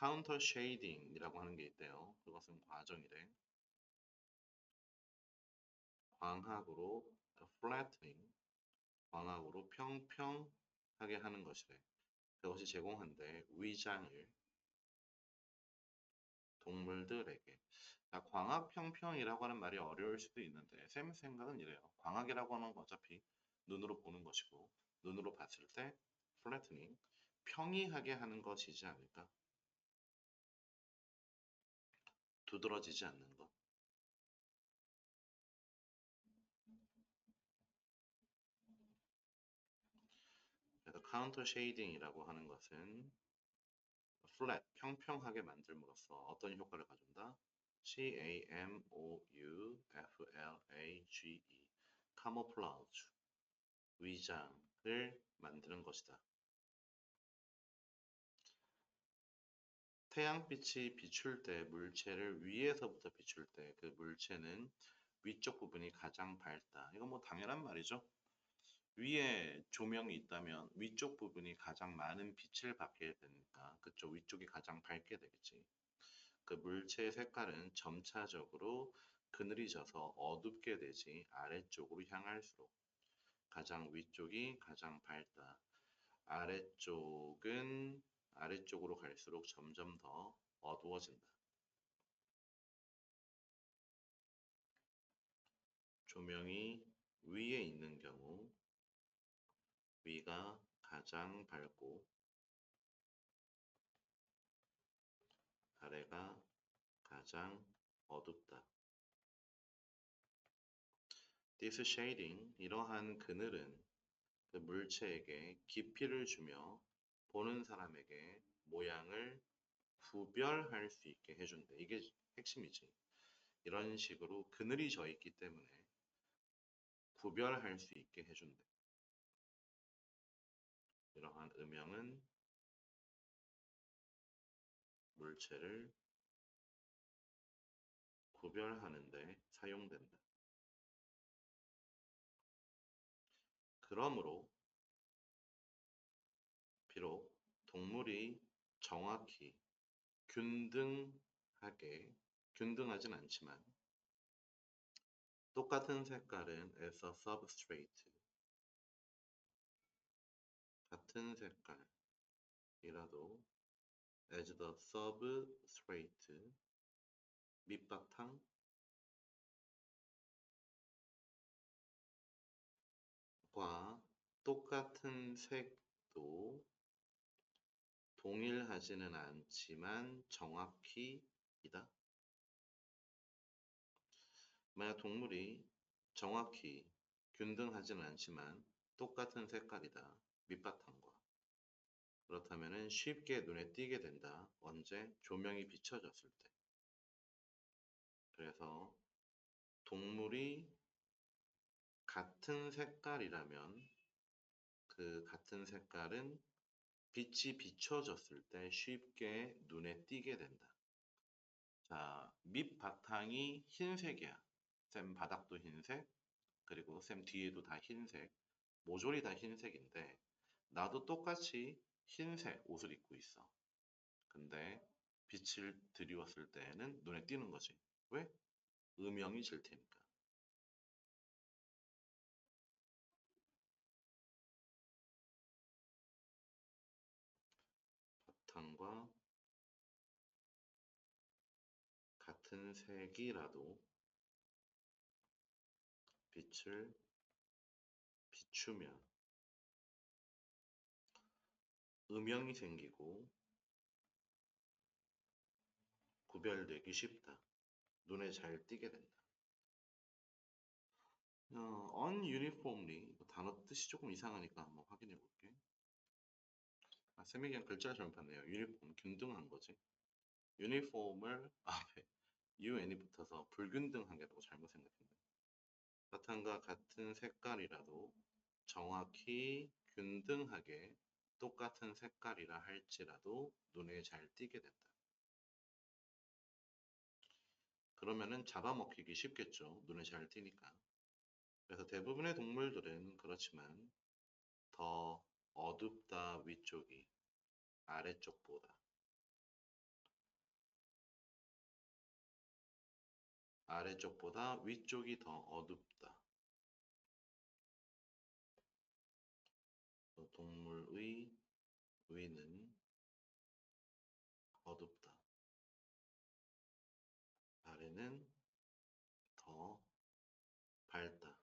카운터 쉐이딩이라고 하는 게 있대요. 그것은 과정이래. 광학으로 flattening, 광학으로 평평하게 하는 것이래. 그것이 제공한대 위장을 동물들에게. 자, 광학 평평이라고 하는 말이 어려울 수도 있는데 쌤 생각은 이래요. 광학이라고 하는 건 어차피 눈으로 보는 것이고 눈으로 봤을 때 flattening, 평이하게 하는 것이지 않을까? 두드러지지 않는 것. 그래서 카운터 쉐이딩이라고 하는 것은 flat, 평평하게 만들므로써 어떤 효과를 가져온다? C-A-M-O-U-F-L-A-G-E camouflage 위장을 만드는 것이다. 태양빛이 비출 때 물체를 위에서부터 비출 때 그 물체는 위쪽 부분이 가장 밝다. 이건 뭐 당연한 말이죠. 위에 조명이 있다면 위쪽 부분이 가장 많은 빛을 받게 되니까 그쪽 위쪽이 가장 밝게 되겠지. 그 물체의 색깔은 점차적으로 그늘이 져서 어둡게 되지 아래쪽으로 향할수록 가장 위쪽이 가장 밝다. 아래쪽은 아래쪽으로 갈수록 점점 더 어두워진다. 조명이 위에 있는 경우 위가 가장 밝고 아래가 가장 어둡다. This shading, 이러한 그늘은 그 물체에게 깊이를 주며 보는 사람에게 모양을 구별할 수 있게 해준대. 이게 핵심이지. 이런 식으로 그늘이 져 있기 때문에 구별할 수 있게 해준대. 이러한 음영은 물체를 구별하는데 사용된다. 그러므로 비록 동물이 정확히 균등하게 균등하진 않지만 똑같은 색깔은 a substrate 같은 색깔이라도 as the substrate 밑바탕 과 똑같은 색도 동일하지는 않지만 정확히 이다. 만약 동물이 정확히 균등하지는 않지만 똑같은 색깔이다. 밑바탕과. 그렇다면 쉽게 눈에 띄게 된다. 언제? 조명이 비춰졌을 때. 그래서 동물이 같은 색깔이라면 그 같은 색깔은 빛이 비춰졌을 때 쉽게 눈에 띄게 된다. 자, 밑 바탕이 흰색이야. 쌤 바닥도 흰색, 그리고 쌤 뒤에도 다 흰색, 모조리 다 흰색인데 나도 똑같이 흰색 옷을 입고 있어. 근데 빛을 들이웠을 때는 눈에 띄는 거지. 왜? 음영이 질 테니까. 같은 색이라도 빛을 비추면 음영이 생기고 구별되기 쉽다. 눈에 잘 띄게 된다. 어, ununiformly 단어 뜻이 조금 이상하니까 한번 확인해 볼게. 아, 쌤이 그냥 글자를 잘못 봤네요. 유니폼 균등한 거지. 유니폼을 앞에 un이 붙어서 불균등하게라고 잘못 생각했네. 바탕과 같은 색깔이라도 정확히 균등하게 똑같은 색깔이라 할지라도 눈에 잘 띄게 된다. 그러면은 잡아먹히기 쉽겠죠. 눈에 잘 띄니까. 그래서 대부분의 동물들은 그렇지만 더 어둡다 위쪽이 아래쪽보다 아래쪽보다 위쪽이 더 어둡다. 또 동물의 위는 어둡다. 아래는 더 밝다.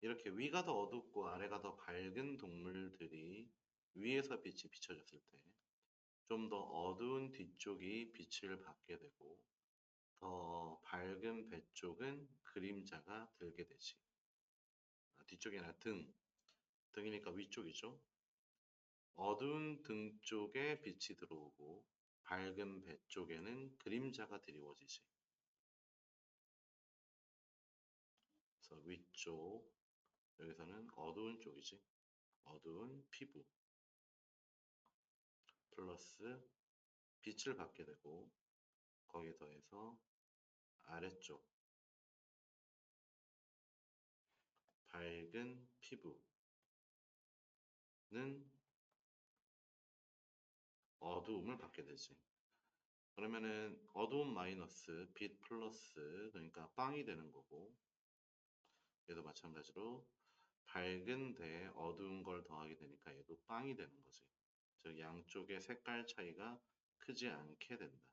이렇게 위가 더 어둡고 아래가 더 밝은 동물들이 위에서 빛이 비춰졌을 때 좀 더 어두운 뒤쪽이 빛을 받게 되고 더 밝은 배 쪽은 그림자가 들게 되지. 아, 뒤쪽이 아니라 등. 등이니까 위쪽이죠. 어두운 등 쪽에 빛이 들어오고 밝은 배 쪽에는 그림자가 드리워지지. 그래서 위쪽 여기서는 어두운 쪽이지. 어두운 피부 플러스 빛을 받게 되고 거기에 더해서 아래쪽 밝은 피부는 어두움을 받게 되지. 그러면은 어두움 마이너스 빛 플러스 그러니까 빵이 되는 거고 얘도 마찬가지로 밝은 데에 어두운 걸 더하게 되니까 얘도 빵이 되는 거지. 즉 양쪽의 색깔 차이가 크지 않게 된다.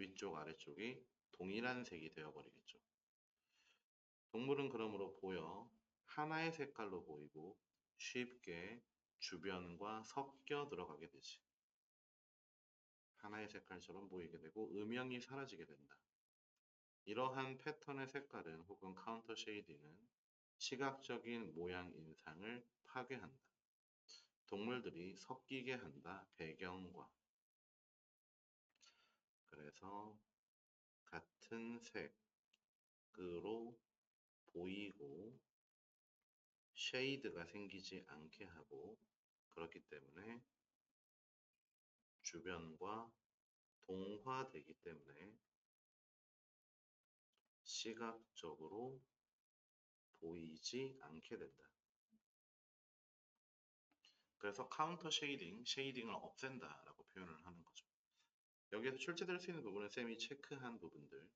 위쪽 아래쪽이 동일한 색이 되어버리겠죠. 동물은 그러므로 보여 하나의 색깔로 보이고 쉽게 주변과 섞여 들어가게 되지. 하나의 색깔처럼 보이게 되고 음영이 사라지게 된다. 이러한 패턴의 색깔은 혹은 카운터 쉐이딩은 시각적인 모양 인상을 파괴한다. 동물들이 섞이게 한다. 배경과. 그래서 같은 색으로 보이고 쉐이드가 생기지 않게 하고 그렇기 때문에 주변과 동화되기 때문에 시각적으로 보이지 않게 된다. 그래서 카운터 쉐이딩, 쉐이딩을 없앤다 라고 표현을 하는 거죠. 여기에서 출제될 수 있는 부분은 쌤이 체크한 부분들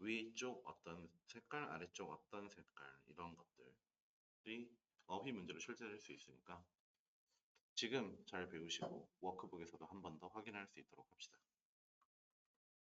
위쪽 어떤 색깔, 아래쪽 어떤 색깔 이런 것들이 어휘 문제로 출제될 수 있으니까 지금 잘 배우시고 워크북에서도 한 번 더 확인할 수 있도록 합시다.